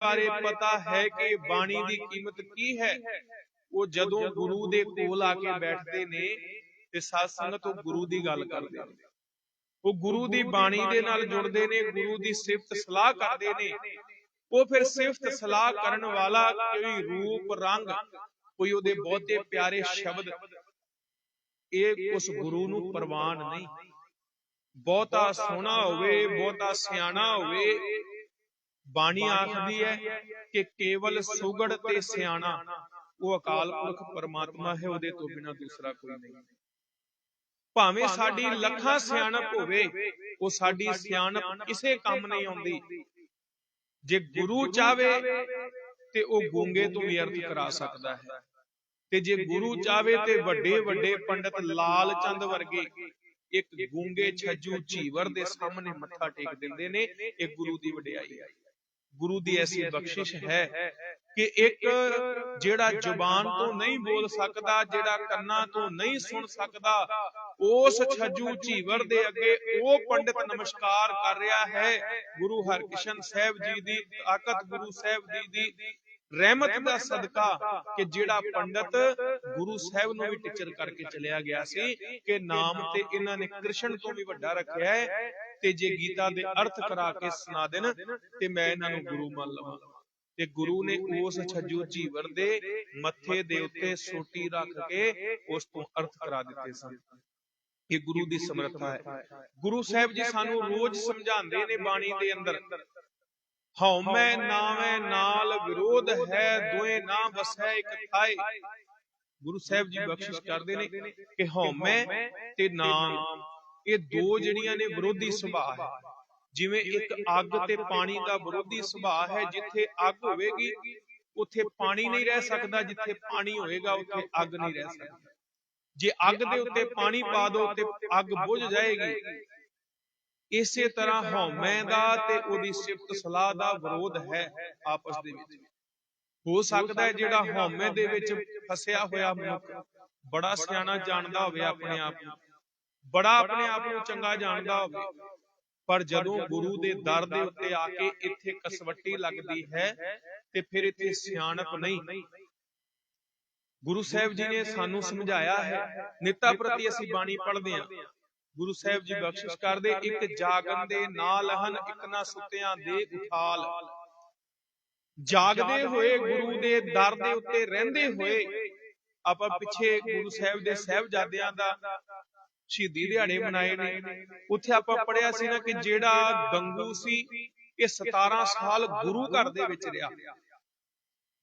ਬਾਰੇ ਪਤਾ ਹੈ ਕਿ ਬਾਣੀ ਦੀ ਕੀਮਤ ਕੀ ਹੈ? ਉਹ ਜਦੋਂ ਗੁਰੂ ਦੇ ਕੋਲ ਆ ਕੇ ਬੈਠਦੇ ਨੇ ਤੇ ਸਾਧ ਸੰਗਤ ਉਹ ਗੁਰੂ ਦੀ ਗੱਲ ਕਰਦੇ ਨੇ। ਉਹ ਗੁਰੂ ਦੀ ਬਾਣੀ ਦੇ ਨਾਲ ਜੁੜਦੇ ਨੇ, ਗੁਰੂ ਦੀ ਸਿਫਤ ਸਲਾਹ ਕਰਦੇ ਨੇ। ਉਹ ਫਿਰ ਸਿਫਤ ਸਲਾਹ ਕਰਨ ਵਾਲਾ ਕੋਈ ਰੂਪ, ਰੰਗ, ਕੋਈ ਉਹਦੇ ਬਹੁਤੇ ਪਿਆਰੇ ਸ਼ਬਦ, ਇਹ ਉਸ ਗੁਰੂ ਨੂੰ ਪ੍ਰਵਾਨ ਨਹੀਂ। ਬਹੁਤਾ ਸੋਹਣਾ ਹੋਵੇ, ਬਹੁਤਾ ਸਿਆਣਾ ਹੋਵੇ ਬਾਣੀ ਆਖਦੀ ਹੈ ਕਿ ਕੇਵਲ ਸੁਗੜ ਤੇ ਸਿਆਣਾ ਉਹ ਅਕਾਲ ਪੁਰਖ ਪਰਮਾਤਮਾ ਹੈ ਉਹਦੇ ਤੋਂ ਬਿਨਾ ਦੂਸਰਾ ਕੋਈ ਨਹੀਂ। ਭਾਵੇਂ ਸਾਡੀ ਲੱਖਾਂ ਸਿਆਣਪ ਹੋਵੇ ਉਹ ਸਾਡੀ ਸਿਆਣਪ ਕਿਸੇ ਕੰਮ ਨਹੀਂ ਆਉਂਦੀ। ਜੇ ਗੁਰੂ ਚਾਵੇ ਤੇ ਉਹ ਗੂੰਗੇ ਤੋਂ ਵੀ ਅਰਥ ਕਰਾ ਸਕਦਾ ਹੈ। ਤੇ ਜੇ ਗੁਰੂ ਚਾਵੇ ਤੇ ਵੱਡੇ ਵੱਡੇ ਪੰਡਤ ਲਾਲ ਚੰਦ ਵਰਗੇ ਇੱਕ ਗੂੰਗੇ ਛੱਜੂ ਝੀਵਰ ਦੇ ਸਾਹਮਣੇ ਮੱਥਾ ਟੇਕ ਦਿੰਦੇ ਨੇ ਇਹ ਗੁਰੂ ਦੀ ਵਡਿਆਈ। ਹੈ ਗੁਰੂ ਦੀ ਐਸੀ ਬਖਸ਼ਿਸ਼ ਹੈ ਕਿ ਇੱਕ ਜਿਹੜਾ ਜ਼ੁਬਾਨ ਤੋਂ ਨਹੀਂ ਬੋਲ ਸਕਦਾ ਜਿਹੜਾ ਕੰਨਾਂ ਤੋਂ ਨਹੀਂ ਸੁਣ ਸਕਦਾ ਉਸ ਛੱਜੂ ਝੀਵਰ ਦੇ ਅੱਗੇ ਉਹ ਪੰਡਿਤ ਨਮਸਕਾਰ ਕਰ ਰਿਹਾ ਹੈ। ਗੁਰੂ ਹਰਕ੍ਰਿਸ਼ਨ ਸਾਹਿਬ ਜੀ ਦੀ ਤਾਕਤ ਗੁਰੂ ਸਾਹਿਬ ਜੀ ਦੀ ਰਹਿਮਤ ਦਾ ਸਦਕਾ ਕਿ ਜਿਹੜਾ ਪੰਡਤ ਗੁਰੂ ਸਾਹਿਬ ਨੂੰ ਵੀ ਟੀਚਰ ਕਰਕੇ ਚਲਿਆ ਗਿਆ ਸੀ ਕਿ ਨਾਮ ਤੇ ਇਹਨਾਂ ਨੇ ਕ੍ਰਿਸ਼ਨ ਤੋਂ ਵੀ ਵੱਡਾ ਰੱਖਿਆ ਹੈ। ਤੇ ਜੇ ਗੀਤਾ ਦੇ ਅਰਥ ਕਰਾ ਕੇ ਸੁਣਾ ਦੇਣ ਤੇ ਮੈਂ ਇਹਨਾਂ ਨੂੰ ਗੁਰੂ ਮੰਨ ਲਵਾਂ। ਤੇ ਗੁਰੂ ਨੇ ਉਸ ਛੱਜੂ ਜੀਵਰ ਦੇ ਮੱਥੇ ਦੇ ਉੱਤੇ ਸੋਟੀ ਰੱਖ ਕੇ ਉਸ ਤੋਂ ਅਰਥ ਕਰਾ ਦਿੱਤੇ ਸਨ। ਇਹ ਗੁਰੂ ਦੀ ਸਮਰੱਥਾ ਹੈ। ਗੁਰੂ ਸਾਹਿਬ ਜੀ ਸਾਨੂੰ ਰੋਜ਼ ਸਮਝਾਉਂਦੇ ਨੇ ਬਾਣੀ ਦੇ ਅੰਦਰ। ਹਉਮੈ ਨਾਵੇਂ ਨਾਲ ਵਿਰੋਧ ਹੈ ਦੋਏ ਨਾ ਵਸੈ ਇੱਕ ਥਾਏ। ਗੁਰੂ ਸਾਹਿਬ ਜੀ ਬਖਸ਼ਿਸ਼ ਕਰਦੇ ਨੇ ਕਿ ਹਉਮੈ ਤੇ ਨਾਮ। ਇਹ ਦੋ ਜਿਹੜੀਆਂ ਨੇ ਵਿਰੋਧੀ ਸੁਭਾਅ ਹੈ। ਜਿਵੇਂ ਇੱਕ ਅੱਗ ਤੇ ਪਾਣੀ ਦਾ ਵਿਰੋਧੀ ਸੁਭਾਅ ਹੈ ਜਿੱਥੇ ਅੱਗ ਹੋਵੇਗੀ ਉੱਥੇ ਪਾਣੀ ਨਹੀਂ ਰਹਿ ਸਕਦਾ ਜਿੱਥੇ ਪਾਣੀ ਹੋਏਗਾ ਉੱਥੇ ਅੱਗ ਨਹੀਂ ਰਹਿ ਸਕਦੀ। ਜੇ ਅੱਗ ਦੇ ਉੱਤੇ ਪਾਣੀ ਪਾ ਦੋ ਤੇ ਅੱਗ ਬੁਝ ਜਾਏਗੀ। ਇਸੇ ਤਰ੍ਹਾਂ ਹਉਮੈ ਦਾ ਤੇ ਉਹਦੀ ਸਿਫਤ ਸਲਾਹ ਦਾ ਵਿਰੋਧ ਹੈ ਆਪਸ ਦੇ ਵਿੱਚ। ਹੋ ਸਕਦਾ ਹੈ ਜਿਹੜਾ ਹਉਮੈ ਦੇ ਵਿੱਚ ਫਸਿਆ ਹੋਇਆ ਮਨੁੱਖ ਬੜਾ ਸਿਆਣਾ ਜਾਣਦਾ ਹੋਵੇ ਆਪਣੇ ਆਪ ਨੂੰ ਬੜਾ ਆਪਣੇ ਆਪ ਨੂੰ ਚੰਗਾ ਜਾਣਦਾ ਹੋਵੇ। ਪਰ ਜਦੋਂ ਗੁਰੂ ਦੇ ਦਰ ਦੇ ਉੱਤੇ ਆ ਕੇ ਇੱਥੇ ਕਸਵੱਟੀ ਲੱਗਦੀ ਹੈ ਤੇ ਫਿਰ ਇੱਥੇ ਸਿਆਣਪ ਨਹੀਂ। ਗੁਰੂ ਸਾਹਿਬ ਜੀ ਨੇ ਸਾਨੂੰ ਸਮਝਾਇਆ ਹੈ ਨਿੱਤਾ ਪ੍ਰਤੀ ਅਸੀਂ ਬਾਣੀ ਪੜ੍ਹਦੇ ਹਾਂ। ਗੁਰੂ ਸਾਹਿਬ ਜੀ ਬਖਸ਼ਿਸ਼ ਕਰਦੇ ਇੱਕ ਜਾਗਨ ਦੇ ਨਾਲ ਹਨ ਇੱਕ ਨਾ ਸੁੱਤਿਆਂ ਦੇ ਉਠਾਲ। ਜਾਗਦੇ ਹੋਏ ਗੁਰੂ ਦੇ ਦਰ ਦੇ ਉੱਤੇ ਰਹਿੰਦੇ ਹੋਏ। ਆਪਾਂ ਪਿੱਛੇ ਗੁਰੂ ਸਾਹਿਬ ਦੇ ਸਹਿਬਜ਼ਾਦਿਆਂ ਦਾ ਸ਼ਹੀਦੀ ਦਿਹਾੜੇ ਮਨਾਏ ਨੇ। ਉੱਥੇ ਆਪਾਂ ਪੜਿਆ ਸੀ ਨਾ ਕਿ ਜਿਹੜਾ ਗੰਗੂ ਸੀ ਇਹ 17 ਸਾਲ ਗੁਰੂ ਘਰ ਦੇ ਵਿੱਚ ਰਿਹਾ।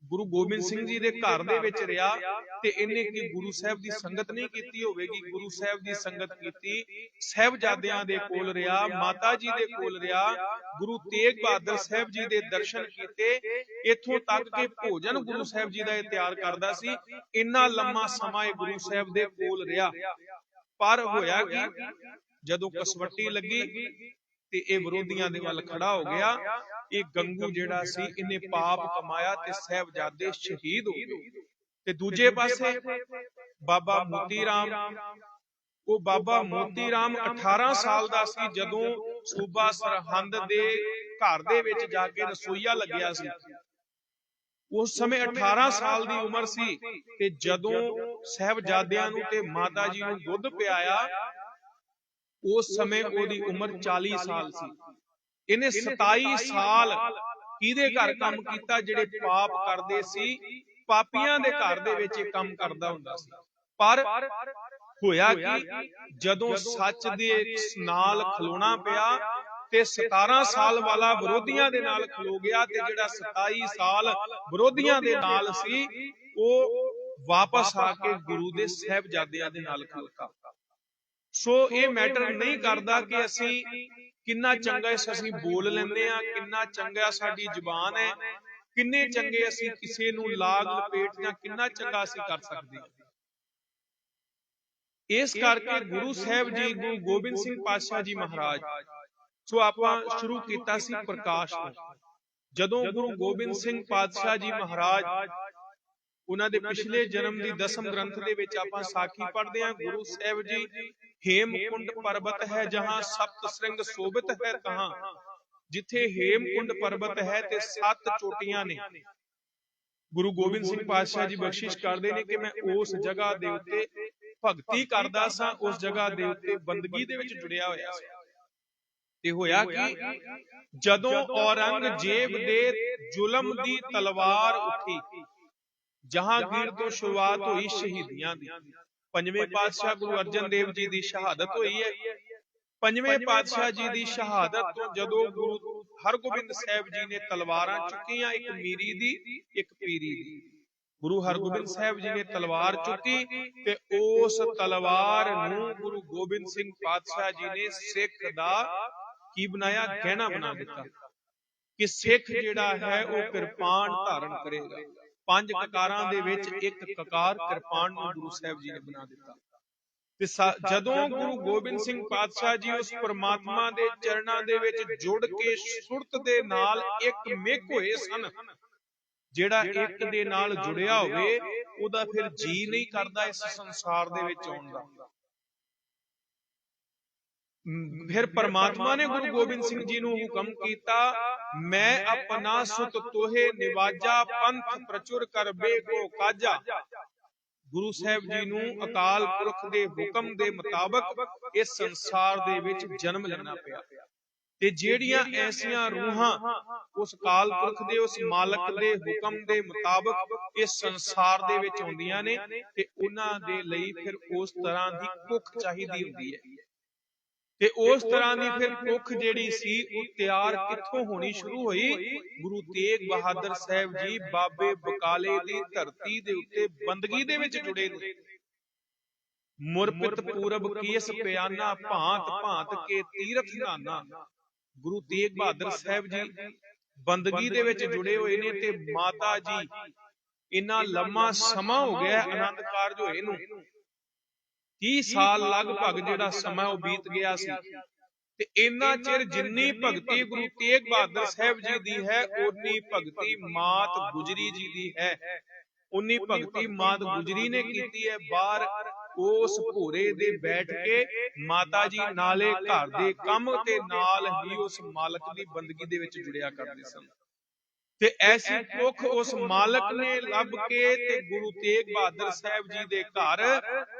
ਗੁਰੂ ਗੋਬਿੰਦ ਸਿੰਘ ਜੀ ਦੇ ਘਰ ਦੇ ਵਿੱਚ ਰਿਹਾ ਤੇ ਇਹਨੇ ਕੀ ਗੁਰੂ ਸਾਹਿਬ ਦੀ ਸੰਗਤ ਨਹੀਂ ਕੀਤੀ ਹੋਵੇਗੀ ਗੁਰੂ ਸਾਹਿਬ ਦੀ ਸੰਗਤ ਕੀਤੀ ਸਹਿਬਜ਼ਾਦਿਆਂ ਦੇ ਕੋਲ ਰਿਹਾ ਮਾਤਾ ਜੀ ਦੇ ਕੋਲ ਰਿਹਾ ਗੁਰੂ ਤੇਗ ਬਹਾਦਰ ਸਾਹਿਬ ਜੀ ਦੇ ਦਰਸ਼ਨ ਕੀਤੇ ਇਥੋਂ ਤੱਕ ਕਿ ਭੋਜਨ ਗੁਰੂ ਸਾਹਿਬ ਜੀ ਦਾ ਇਹ ਤਿਆਰ ਕਰਦਾ ਸੀ। ਇੰਨਾ ਲੰਮਾ ਸਮਾਂ ਇਹ ਗੁਰੂ ਸਾਹਿਬ ਦੇ ਕੋਲ ਰਿਹਾ। ਪਰ ਹੋਇਆ ਕੀ? ਜਦੋਂ ਕਸਵੱਟੀ ਲੱਗੀ ਤੇ ਇਹ ਵਿਰੋਧੀਆਂ ਦੇ ਵੱਲ ਖੜਾ ਹੋ ਗਿਆ ਇਹ ਗੰਗੂ ਜਿਹੜਾ ਸੀ ਇਹਨੇ ਪਾਪ ਕਮਾਇਆ ਤੇ ਸਹਿਬਜ਼ਾਦੇ ਸ਼ਹੀਦ ਹੋ ਗਏ। ਤੇ ਦੂਜੇ ਪਾਸੇ ਬਾਬਾ ਮੋਤੀ ਰਾਮ ਉਹ ਬਾਬਾ ਮੋਤੀ ਰਾਮ 18 ਸਾਲ ਦਾ ਸੀ ਜਦੋਂ ਸੂਬਾ ਸਰਹੰਦ ਦੇ ਘਰ ਦੇ ਵਿੱਚ ਜਾ ਕੇ ਰਸੋਈਆ ਲੱਗਿਆ ਸੀ। ਉਸ ਸਮੇਂ 18 ਸਾਲ ਦੀ ਉਮਰ ਸੀ ਤੇ ਜਦੋਂ ਸਹਿਬਜ਼ਾਦਿਆਂ ਨੂੰ ਤੇ ਮਾਤਾ ਜੀ ਨੂੰ ਦੁੱਧ ਪਿਆਇਆ ਉਸ ਸਮੇਂ ਉਹਦੀ ਉਮਰ 40 ਸਾਲ ਸੀ। ਇਹਨੇ 27 ਸਾਲ ਕਿਹਦੇ ਘਰ ਕੰਮ ਕੀਤਾ ਜਿਹੜੇ ਪਾਪ ਕਰਦੇ ਸੀ? ਪਾਪੀਆਂ ਦੇ ਘਰ ਦੇ ਵਿੱਚ ਇਹ ਕੰਮ ਕਰਦਾ ਹੁੰਦਾ ਸੀ। ਪਰ ਹੋਇਆ ਕਿ? ਜਦੋਂ ਸੱਚ ਦੇ ਨਾਲ ਖਲੋਣਾ ਪਿਆ ਤੇ 17 ਸਾਲ ਵਾਲਾ ਵਿਰੋਧੀਆਂ ਦੇ ਨਾਲ ਖਲੋ ਗਿਆ ਤੇ ਜਿਹੜਾ 27 ਸਾਲ ਵਿਰੋਧੀਆਂ ਦੇ ਨਾਲ ਸੀ, ਉਹ ਵਾਪਸ ਆ ਕੇ ਗੁਰੂ ਦੇ ਸਹਿਬਜ਼ਾਦਿਆਂ ਦੇ ਨਾਲ ਖਲਕਾ ਸੋ ਇਹ ਮੈਟਰ ਨਹੀਂ ਕਰਦਾ ਕਿ ਅਸੀਂ ਕਿੰਨਾ ਚੰਗਾ ਇਸ ਅਸੀਂ ਬੋਲ ਲੈਂਦੇ ਆ ਕਿੰਨਾ ਚੰਗਾ ਸਾਡੀ ਜ਼ੁਬਾਨ ਹੈ, ਕਿੰਨੇ ਚੰਗੇ ਅਸੀਂ ਕਿਸੇ ਨੂੰ ਲਾਗ ਲਪੇਟ ਜਾਂ ਕਿੰਨਾ ਚੰਗਾ ਅਸੀਂ ਕਰ ਸਕਦੇ ਹਾਂ। ਇਸ ਕਰਕੇ ਗੁਰੂ ਸਾਹਿਬ ਜੀ, ਗੁਰੂ ਗੋਬਿੰਦ ਸਿੰਘ ਪਾਤਸ਼ਾਹ ਜੀ ਮਹਾਰਾਜ ਸੋ ਆਪਾਂ ਸ਼ੁਰੂ ਕੀਤਾ ਸੀ ਪ੍ਰਕਾਸ਼ ਤੋਂ ਜਦੋਂ ਗੁਰੂ ਗੋਬਿੰਦ ਸਿੰਘ ਪਾਤਸ਼ਾਹ ਜੀ ਮਹਾਰਾਜ ਉਹਨਾਂ ਦੇ ਪਿਛਲੇ ਜਨਮ ਦੀ ਦਸਮ ਗ੍ਰੰਥ ਦੇ ਵਿੱਚ ਆਪਾਂ ਸਾਖੀ ਪੜ੍ਹਦੇ ਹਾਂ ਗੁਰੂ ਸਾਹਿਬ ਜੀ ਹੇਮਕੁੰਡ ਪਰਬਤ ਹੈ ਜਹਾਂ ਸਪਤ ਸ੍ਰਿੰਗ ਸੋਭਿਤ ਹੈ ਕਹਾਂ ਜਿੱਥੇ ਹੇਮਕੁੰਡ ਪਰਬਤ ਹੈ ਤੇ ਸੱਤ ਚੋਟੀਆਂ ਨੇ। ਗੁਰੂ ਗੋਬਿੰਦ ਸਿੰਘ ਪਾਤਸ਼ਾਹ ਜੀ ਬਖਸ਼ਿਸ਼ ਕਰਦੇ ਨੇ ਕਿ ਮੈਂ ਉਸ ਜਗ੍ਹਾ ਦੇ ਉੱਤੇ ਭਗਤੀ ਕਰਦਾ ਸਾਂ ਉਸ ਜਗ੍ਹਾ ਦੇ ਉੱਤੇ ਬੰਦਗੀ ਦੇ ਵਿੱਚ ਜੁੜਿਆ ਹੋਇਆ ਸੀ। ਤੇ ਹੋਇਆ ਕਿ ਜਦੋਂ ਔਰੰਗਜ਼ੇਬ ਦੇ ਜ਼ੁਲਮ ਦੀ ਤਲਵਾਰ ਉੱਠੀ, ਜਹਾਂਗੀਰ ਤੋਂ ਸ਼ੁਰੂਆਤ ਹੋਈ ਸ਼ਹੀਦੀਆਂ ਦੀ। ਪੰਜਵੇਂ ਪਾਤਸ਼ਾਹ ਗੁਰੂ ਅਰਜਨ ਦੇਵ ਜੀ ਦੀ ਸ਼ਹਾਦਤ ਹੋਈ ਹੈ। ਪੰਜਵੇਂ ਪਾਤਸ਼ਾਹ ਜੀ ਦੀ ਸ਼ਹਾਦਤ ਤੋਂ ਜਦੋਂ ਗੁਰੂ ਹਰਗੋਬਿੰਦ ਸਾਹਿਬ ਜੀ ਨੇ ਤਲਵਾਰਾਂ ਚੁੱਕੀਆਂ, ਇੱਕ ਮੀਰੀ ਦੀ, ਇੱਕ ਪੀਰੀ ਦੀ। ਗੁਰੂ ਹਰਗੋਬਿੰਦ ਸਾਹਿਬ ਜੀ ਨੇ ਤਲਵਾਰ ਚੁੱਕੀ ਤੇ ਉਸ ਤਲਵਾਰ ਨੂੰ ਗੁਰੂ ਗੋਬਿੰਦ ਸਿੰਘ ਪਾਤਸ਼ਾਹ ਜੀ ਨੇ ਸਿੱਖ ਦਾ ਕੀ ਬਣਾਇਆ? ਗਹਿਣਾ ਬਣਾ ਦਿੱਤਾ। ਕਿ ਸਿੱਖ ਜਿਹੜਾ ਹੈ ਉਹ ਕਿਰਪਾਨ ਧਾਰਨ ਕਰੇਗਾ। ਪੰਜ ਕਕਾਰਾਂ ਦੇ ਵਿੱਚ ਇੱਕ ਕਕਾਰ ਕਿਰਪਾਨ ਨੂੰ ਗੁਰੂ ਸਾਹਿਬ ਜੀ ਨੇ ਬਣਾ ਦਿੱਤਾ। ਤੇ ਜਦੋਂ ਗੁਰੂ ਗੋਬਿੰਦ ਸਿੰਘ ਪਾਤਸ਼ਾਹ ਜੀ ਉਸ ਪ੍ਰਮਾਤਮਾ ਦੇ ਚਰਨਾਂ ਦੇ ਵਿੱਚ ਜੁੜ ਕੇ ਸੁਰਤ ਦੇ ਨਾਲ ਇੱਕ ਮਿਕ ਹੋਏ ਸਨ। ਜਿਹੜਾ ਇੱਕ ਦੇ ਨਾਲ ਜੁੜਿਆ ਹੋਵੇ ਉਹਦਾ ਫਿਰ ਜੀ ਨਹੀਂ ਕਰਦਾ ਇਸ ਸੰਸਾਰ ਦੇ ਵਿੱਚ ਆਉਣ ਦਾ। ਫਿਰ ਪਰਮਾਤਮਾ ਨੇ ਗੁਰੂ ਗੋਬਿੰਦ ਸਿੰਘ ਜੀ ਨੂੰ ਹੁਕਮ ਕੀਤਾ, ਮੈਂ ਆਪਣਾ ਸੁਤ ਤੋਹੇ ਨਿਵਾਜਾ, ਪੰਥ ਪ੍ਰਚੁਰ ਕਰ ਬੇ ਕੋ ਕਾਜਾ। ਗੁਰੂ ਸਾਹਿਬ ਜੀ ਨੂੰ ਅਕਾਲ ਪੁਰਖ ਦੇ ਹੁਕਮ ਦੇ ਮੁਤਾਬਕ ਇਸ ਸੰਸਾਰ ਦੇ ਵਿੱਚ ਜਨਮ ਲੈਣਾ ਪਿਆ। ਤੇ ਜਿਹੜੀਆਂ ਐਸੀਆਂ ਰੂਹਾਂ ਉਸ ਕਾਲ ਪੁਰਖ ਦੇ, ਉਸ ਮਾਲਕ ਦੇ ਹੁਕਮ ਦੇ ਮੁਤਾਬਕ ਇਸ ਸੰਸਾਰ ਦੇ ਵਿੱਚ ਆਉਂਦੀਆਂ ਨੇ, ਤੇ ਉਹਨਾਂ ਦੇ ਲਈ ਫਿਰ ਉਸ ਤਰ੍ਹਾਂ ਦੀ ਕੁੱਖ ਚਾਹੀਦੀ ਹੁੰਦੀ ਹੈ। ਤੇ ਉਸ ਤਰ੍ਹਾਂ ਦੀ ਫਿਰ ਕੁੱਖ ਜਿਹੜੀ ਸੀ ਉਹ ਤਿਆਰ ਕਿੱਥੋਂ ਹੋਣੀ ਸ਼ੁਰੂ ਹੋਈ? ਗੁਰੂ ਤੇਗ ਬਹਾਦਰ ਸਾਹਿਬ ਜੀ ਬਾਬੇ ਬਕਾਲੇ ਦੀ ਧਰਤੀ ਦੇ ਉੱਤੇ ਬੰਦਗੀ ਦੇ ਵਿੱਚ ਜੁੜੇ ਨੇ। ਮੁਰਪਿਤ ਪੂਰਬ ਕੀਸ ਪਿਆਨਾ ਭਾਂਤ ਭਾਂਤ ਕੇ ਤੀਰਥ ਨਾਨਾ। ਗੁਰੂ ਤੇਗ ਬਹਾਦਰ ਸਾਹਿਬ ਜੀ ਬੰਦਗੀ ਦੇ ਵਿੱਚ ਜੁੜੇ ਹੋਏ ਨੇ ਤੇ ਮਾਤਾ ਜੀ। ਇੰਨਾ ਲੰਮਾ ਸਮਾਂ ਹੋ ਗਿਆ ਆਨੰਦ ਕਾਰਜ ਹੋਏ ਨੂੰ 30 ਸਾਲ ਲਗਭਗ ਜਿਹੜਾ ਸਮਾਂ ਉਹ ਬੀਤ ਗਿਆ ਸੀ? ਤੇ ਇੰਨਾ ਚਿਰ ਜਿੰਨੀ ਭਗਤੀ ਗੁਰੂ ਤੇਗ ਬਹਾਦਰ ਸਾਹਿਬ ਜੀ ਦੀ ਹੈ ਉਨੀ ਭਗਤੀ ਮਾਤ ਗੁਜਰੀ ਜੀ ਦੀ ਹੈ। ਉਨੀ ਭਗਤੀ ਮਾਤ ਗੁਜਰੀ ਨੇ ਕੀਤੀ ਹੈ। ਬਾਹਰ ਉਸ ਭੋਰੇ ਦੇ ਬੈਠ ਕੇ ਮਾਤਾ ਜੀ ਨਾਲੇ ਘਰ ਦੇ ਕੰਮ ਤੇ ਨਾਲ ਹੀ ਉਸ ਮਾਲਕ ਦੀ ਬੰਦਗੀ ਦੇ ਵਿੱਚ ਜੁੜਿਆ ਕਰਦੇ ਸਨ। ਤੇ ਐਸੀ ਕੁੱਖ ਉਸ ਮਾਲਕ ਨੇ ਲੱਭ ਕੇ ਤੇ ਗੁਰੂ ਤੇਗ ਬਹਾਦਰ ਸਾਹਿਬ ਜੀ ਦੇ ਘਰ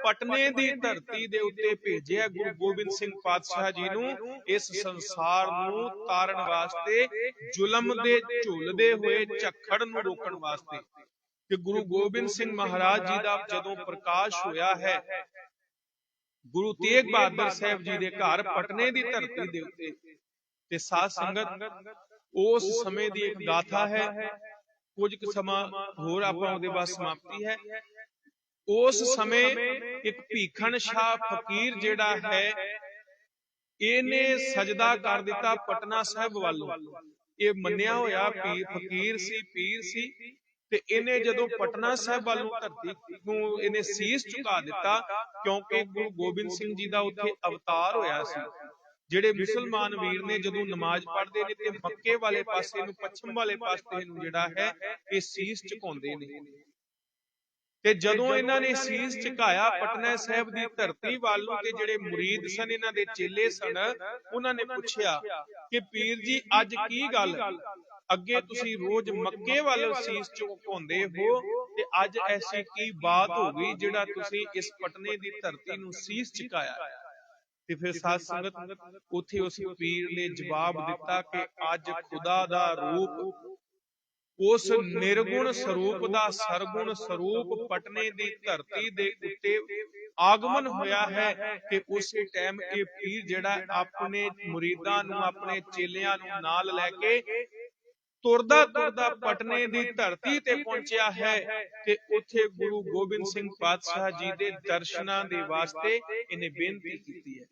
ਪਟਨੇ ਦੀ ਧਰਤੀ ਦੇ ਉੱਤੇ ਭੇਜਿਆ ਗੁਰੂ ਗੋਬਿੰਦ ਸਿੰਘ ਪਾਤਸ਼ਾਹ ਜੀ ਨੂੰ ਇਸ ਸੰਸਾਰ ਨੂੰ ਤਾਰਨ ਵਾਸਤੇ ਜ਼ੁਲਮ ਦੇ ਝੁੱਲਦੇ ਹੋਏ ਝੱਖੜ ਨੂੰ ਰੋਕਣ ਵਾਸਤੇ। ਕਿ ਗੁਰੂ ਗੋਬਿੰਦ ਸਿੰਘ ਮਹਾਰਾਜ ਜੀ ਦਾ ਜਦੋਂ ਪ੍ਰਕਾਸ਼ ਹੋਇਆ ਹੈ ਗੁਰੂ ਤੇਗ ਬਹਾਦਰ ਸਾਹਿਬ ਜੀ ਦੇ ਘਰ ਪਟਨੇ ਦੀ ਧਰਤੀ ਦੇ ਉੱਤੇ। ਤੇ ਸਾਧ ਸੰਗਤ ਉਸ ਸਮੇਂ ਦੀ ਇੱਕ ਗਾਥਾ ਹੈ ਕੁਝ ਕੁ ਸਮਾਂ ਹੋਰ ਆਪਾਂ ਉਹਦੇ ਬਾਅਦ ਸਮਾਪਤੀ ਹੈ। ਉਸ ਸਮੇਂ ਇੱਕ ਭੀਖਣ ਸ਼ਾਹ ਫਕੀਰ ਜਿਹੜਾ ਹੈ ਇਹਨੇ ਸਜਦਾ ਕਰ ਦਿੱਤਾ ਪਟਨਾ ਸਾਹਿਬ ਵੱਲੋਂ ਇਹ ਮੰਨਿਆ ਹੋਇਆ ਪੀਰ ਫਕੀਰ ਸੀ ਪੀਰ ਸੀ ਤੇ ਇਹਨੇ ਜਦੋਂ ਪਟਨਾ ਸਾਹਿਬ ਵੱਲੋਂ ਧਰਤੀ ਨੂੰ ਇਹਨੇ ਸੀਸ ਝੁਕਾ ਦਿੱਤਾ ਕਿਉਂਕਿ ਗੁਰੂ ਗੋਬਿੰਦ ਸਿੰਘ ਜੀ ਦਾ ਉੱਥੇ ਅਵਤਾਰ ਹੋਇਆ ਸੀ। ਜਿਹੜੇ ਮੁਸਲਮਾਨ ਵੀਰ ਨੇ ਜਦੋਂ ਨਮਾਜ਼ ਪੜ੍ਹਦੇ ਨੇ ਤੇ ਮੱਕੇ ਵਾਲੇ ਪਾਸੇ ਨੂੰ ਪੱਛਮ ਵਾਲੇ ਪਾਸੇ ਨੂੰ ਜਿਹੜਾ ਹੈ ਇਹ ਸੀਸ ਝੁਕਾਉਂਦੇ ਨੇ। ਤੇ ਜਦੋਂ ਇਹਨਾਂ ਨੇ ਸੀਸ ਝੁਕਾਇਆ ਪਟਨਾ ਸਾਹਿਬ ਦੀ ਧਰਤੀ ਵੱਲ ਨੂੰ ਤੇ ਜਿਹੜੇ ਮੁਰੀਦ ਸਨ ਇਹਨਾਂ ਦੇ ਚੇਲੇ ਸਨ ਉਹਨਾਂ ਨੇ ਪੁੱਛਿਆ ਕਿ ਪੀਰ ਜੀ ਅੱਜ ਕੀ ਗੱਲ? ਅੱਗੇ ਤੁਸੀਂ ਰੋਜ਼ ਮੱਕੇ ਵੱਲ ਸੀਸ ਝੁਕਾਉਂਦੇ ਹੋ ਤੇ ਅੱਜ ਐਸੀ ਕੀ ਬਾਤ ਹੋ ਗਈ ਜਿਹੜਾ ਤੁਸੀਂ ਇਸ ਪਟਨੇ ਦੀ ਧਰਤੀ ਨੂੰ ਸੀਸ ਝੁਕਾਇਆ ਤੇ ਫਿਰ ਸਾਧ ਸੰਗਤ ਉੱਥੇ ਉਸ ਪੀਰ ਨੇ ਜਵਾਬ ਦਿੱਤਾ ਕਿ ਅੱਜ ਖੁਦਾ ਦਾ ਰੂਪ ਉਸ ਨਿਰਗੁਣ ਸਰੂਪ ਦਾ ਸਰਗੁਣ ਸਰੂਪ ਪਟਨੇ ਦੀ ਧਰਤੀ ਦੇ ਉੱਤੇ ਆਗਮਨ ਹੋਇਆ ਹੈ ਕਿ ਉਸੇ ਟਾਈਮ ਇਹ ਪੀਰ ਜਿਹੜਾ ਆਪਣੇ ਮੁਰੀਦਾਂ ਨੂੰ ਆਪਣੇ ਚੇਲਿਆਂ ਨੂੰ ਨਾਲ ਲੈ ਕੇ ਤੁਰਦਾ ਤੁਰਦਾ ਪਟਨੇ ਦੀ ਧਰਤੀ ਤੇ ਪਹੁੰਚਿਆ ਹੈ ਤੇ ਉੱਥੇ ਗੁਰੂ ਗੋਬਿੰਦ ਸਿੰਘ ਪਾਤਸ਼ਾਹ ਜੀ ਦੇ ਦਰਸ਼ਨਾਂ ਦੇ ਵਾਸਤੇ ਇਹਨੇ ਬੇਨਤੀ ਕੀਤੀ ਹੈ।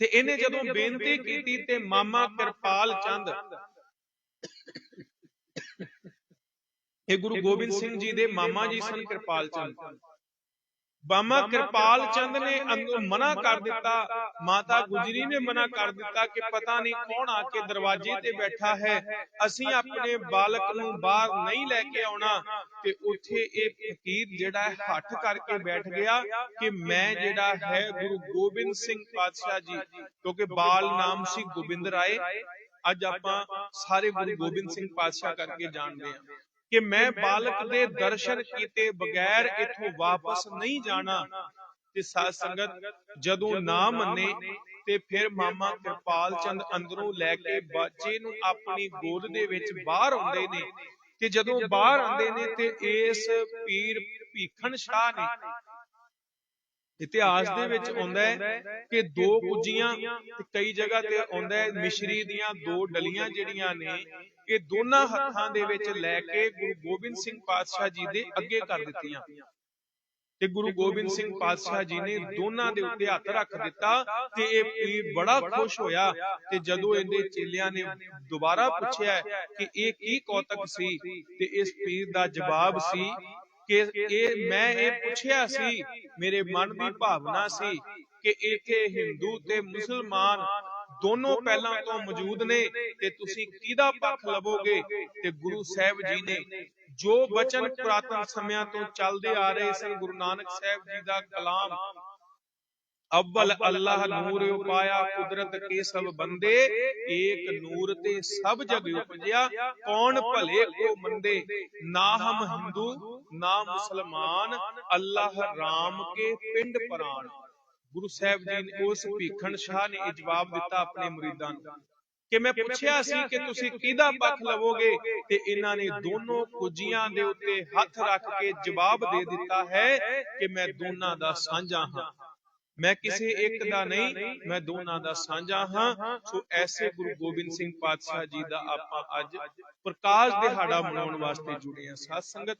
ਤੇ ਇਹਨੇ ਜਦੋਂ ਬੇਨਤੀ ਕੀਤੀ ਤੇ ਮਾਮਾ ਕਿਰਪਾਲ ਚੰਦ। ਇਹ ਗੁਰੂ ਗੋਬਿੰਦ ਸਿੰਘ ਜੀ ਦੇ ਮਾਮਾ ਜੀ ਸਨ ਕਿਰਪਾਲ ਚੰਦ। ਬਾਮਾ ਕਿਰਪਾਲ ਚੰਦ ਨੇ ਅੰਦਰੋਂ ਮਨਾ ਕਰ ਦਿੱਤਾ। ਮਾਤਾ ਗੁਜਰੀ ਨੇ ਮਨਾ ਕਰ ਦਿੱਤਾ ਕਿ ਪਤਾ ਨਹੀਂ ਕੌਣ ਆ ਕੇ ਦਰਵਾਜ਼ੇ ਤੇ ਬੈਠਾ ਹੈ। ਅਸੀਂ ਆਪਣੇ ਬਾਲਕ ਨੂੰ ਬਾਹਰ ਨਹੀਂ ਲੈ ਕੇ ਆਉਣਾ। ਤੇ ਉੱਥੇ ਇਹ ਫਕੀਰ ਜਿਹੜਾ ਹੈ ਹੱਠ ਕਰਕੇ ਬੈਠ ਗਿਆ ਕਿ ਮੈਂ ਜਿਹੜਾ ਹੈ ਗੁਰੂ ਗੋਬਿੰਦ ਸਿੰਘ ਪਾਤਸ਼ਾਹ ਜੀ। ਕਿਉਂਕਿ ਬਾਲ ਨਾਮ ਸੀ ਗੋਬਿੰਦ ਰਾਏ। ਅੱਜ ਆਪਾਂ ਸਾਰੇ ਗੁਰੂ ਗੋਬਿੰਦ ਸਿੰਘ ਪਾਤਸ਼ਾਹ ਕਰਕੇ ਜਾਣਦੇ ਹਾਂ। ਕਿ ਮੈਂ ਬਾਲਕ ਦੇ ਦਰਸ਼ਨ ਕੀਤੇ ਬਗੈਰ ਇਥੋਂ ਵਾਪਸ ਨਹੀਂ ਜਾਣਾ। ਤੇ ਸਾਧ ਸੰਗਤ ਜਦੋਂ ਨਾ ਮੰਨੇ ਤੇ ਫਿਰ ਮਾਮਾ ਕਿਰਪਾਲ ਚੰਦ ਅੰਦਰੋਂ ਲੈ ਕੇ ਬੱਚੇ ਨੂੰ ਆਪਣੀ ਗੋਦ ਦੇ ਵਿੱਚ ਬਾਹਰ ਆਉਂਦੇ ਨੇ। ਤੇ ਜਦੋਂ ਬਾਹਰ ਆਉਂਦੇ ਨੇ ਤੇ ਇਸ ਪੀਰ ਭੀਖਣ ਸ਼ਾਹ ਨੇ ਇਤਿਹਾਸ ਦੇ ਵਿੱਚ ਆਉਂਦਾ ਹੈ ਕਿ ਦੋ ਕੁਜੀਆਂ ਕਈ ਜਗ੍ਹਾ ਤੇ ਆਉਂਦਾ ਹੈ ਮਿਸ਼ਰੀ ਦੀਆਂ ਦੋ ਡਲੀਆਂ ਜਿਹੜੀਆਂ ਨੇ ਇਹ ਦੋਨਾਂ ਹੱਥਾਂ ਦੇ ਵਿੱਚ ਲੈ ਕੇ ਗੁਰੂ ਗੋਬਿੰਦ ਸਿੰਘ ਪਾਤਸ਼ਾਹ ਜੀ ਦੇ ਅੱਗੇ ਕਰ ਦਿੱਤੀਆਂ। ਤੇ ਗੁਰੂ ਗੋਬਿੰਦ ਸਿੰਘ ਪਾਤਸ਼ਾਹ ਜੀ ਨੇ ਦੋਨਾਂ ਦੇ ਉੱਤੇ ਹੱਥ ਰੱਖ ਦਿੱਤਾ ਤੇ ਇਹ ਪੀਰ ਬੜਾ ਖੁਸ਼ ਹੋਇਆ ਤੇ ਜਦੋਂ ਇਹਦੇ ਚੇਲਿਆਂ ਨੇ ਦੁਬਾਰਾ ਪੁੱਛਿਆ ਕਿ ਇਹ ਕੀ ਕੌਤਕ ਸੀ ਤੇ ਇਸ ਪੀਰ ਦਾ ਜਵਾਬ ਸੀ ਕਿ ਇਹ ਮੈਂ ਇਹ ਪੁੱਛਿਆ ਸੀ, ਮੇਰੇ ਮਨ ਦੀ ਭਾਵਨਾ ਸੀ ਕਿ ਇੱਥੇ ਹਿੰਦੂ ਤੇ ਮੁਸਲਮਾਨ ਦੋਨੋਂ ਪਹਿਲਾਂ ਤੋਂ ਮੌਜੂਦ ਨੇ ਤੇ ਤੁਸੀਂ ਕਿਹਦਾ ਪੱਖ ਲਵੋਗੇ? ਤੇ ਗੁਰੂ ਸਾਹਿਬ ਜੀ ਨੇ ਜੋ ਬਚਨ ਪੁਰਾਤਨ ਸਮਿਆਂ ਤੋਂ ਚੱਲਦੇ ਆ ਰਹੇ ਸਨ, ਗੁਰੂ ਨਾਨਕ ਸਾਹਿਬ ਜੀ ਦਾ ਕਲਾਮ ਅਵਲ ਅੱਲਾਹ ਨੂਰ ਉਪਾਇਆ ਕੁਦਰਤ ਕੇ ਸਭ ਬੰਦੇ ਏਕ ਨੂਰ ਤੇ ਸਭ ਜਗ ਉਪਜਿਆ ਕੌਣ ਭਲੇ ਕੋ ਮੰਦੇ ਨਾ ਹਮ ਹਿੰਦੂ ਨਾ ਮੁਸਲਮਾਨ ਅੱਲਾਹ ਰਾਮ ਕੇ ਪਿੰਡ ਪ੍ਰਾਨ ਗੁਰੂ ਸਾਹਿਬ ਜੀ ਨੇ ਉਸ ਭੀਖਣ ਸ਼ਾਹ ਨੇ ਇਹ ਜਵਾਬ ਦਿੱਤਾ ਆਪਣੇ ਮੁਰੀਦਾਂ ਨੂੰ ਕਿ ਮੈਂ ਪੁੱਛਿਆ ਸੀ ਕਿ ਤੁਸੀਂ ਕਿਹਦਾ ਪੱਖ ਲਵੋਗੇ ਤੇ ਇਹਨਾਂ ਨੇ ਦੋਨੋਂ ਕੁਜੀਆਂ ਦੇ ਉੱਤੇ ਹੱਥ ਰੱਖ ਕੇ ਜਵਾਬ ਦੇ ਦਿੱਤਾ ਹੈ ਕਿ ਮੈਂ ਦੋਨਾਂ ਦਾ ਸਾਂਝਾ ਹਾਂ ਮੈਂ ਕਿਸੇ ਇੱਕ ਦਾ ਨਹੀਂ ਮੈਂ ਦੋਨਾਂ ਦਾ ਸਾਂਝਾ ਹਾਂ। ਸੋ ਐਸੇ ਗੁਰੂ ਗੋਬਿੰਦ ਸਿੰਘ ਪਾਤਸ਼ਾਹ ਜੀ ਦਾ ਆਪਾਂ ਅੱਜ ਪ੍ਰਕਾਸ਼ ਦਿਹਾੜਾ ਮਨਾਉਣ ਵਾਸਤੇ ਜੁੜੇ ਹਾਂ। ਸਾਧ ਸੰਗਤ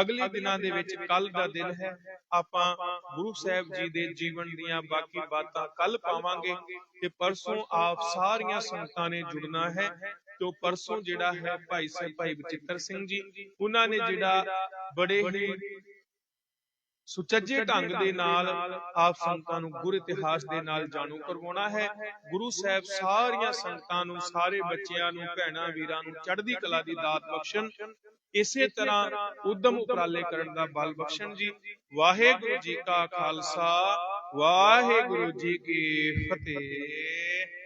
ਅਗਲੇ ਦਿਨਾਂ ਦੇ ਵਿੱਚ ਕੱਲ ਦਾ ਦਿਨ ਹੈ। ਆਪਾਂ ਗੁਰੂ ਸਾਹਿਬ ਜੀ ਦੇ ਜੀਵਨ ਦੀਆਂ ਬਾਕੀ ਬਾਤਾਂ ਕੱਲ ਪਾਵਾਂਗੇ ਤੇ ਪਰਸੋਂ ਆਪ ਸਾਰੀਆਂ ਸੰਗਤਾਂ ਨੇ ਜੁੜਨਾ ਹੈ। ਤੇ ਪਰਸੋਂ ਜਿਹੜਾ ਹੈ ਭਾਈ ਸਾਹਿਬ ਭਾਈ ਬਚਿੱਤਰ ਸਿੰਘ ਜੀ ਉਹਨਾਂ ਨੇ ਜਿਹੜਾ ਬੜੇ ਹੀ ਸੁਚੱਜੇ ਢੰਗ ਦੇ ਨਾਲ ਆਪ ਸੰਗਤਾਂ ਨੂੰ ਗੁਰ ਇਤਿਹਾਸ ਦੇ ਨਾਲ ਜਾਣੂ ਕਰਵਾਉਣਾ ਹੈ। ਗੁਰੂ ਸਾਹਿਬ ਸਾਰੀਆਂ ਸੰਗਤਾਂ ਨੂੰ ਸਾਰੇ ਬੱਚਿਆਂ ਨੂੰ ਭੈਣਾਂ ਵੀਰਾਂ ਨੂੰ ਚੜ੍ਹਦੀ ਕਲਾ ਦੀ ਦਾਤ ਬਖਸ਼ਣ। ਇਸੇ ਤਰ੍ਹਾਂ ਉਦਮ ਉਪਰਾਲੇ ਕਰਨ ਦਾ ਬਲ ਬਖਸ਼ਣ ਜੀ। ਵਾਹਿਗੁਰੂ ਜੀ ਕਾ ਖਾਲਸਾ। ਵਾਹਿਗੁਰੂ ਜੀ ਕੀ ਫਤਿਹ।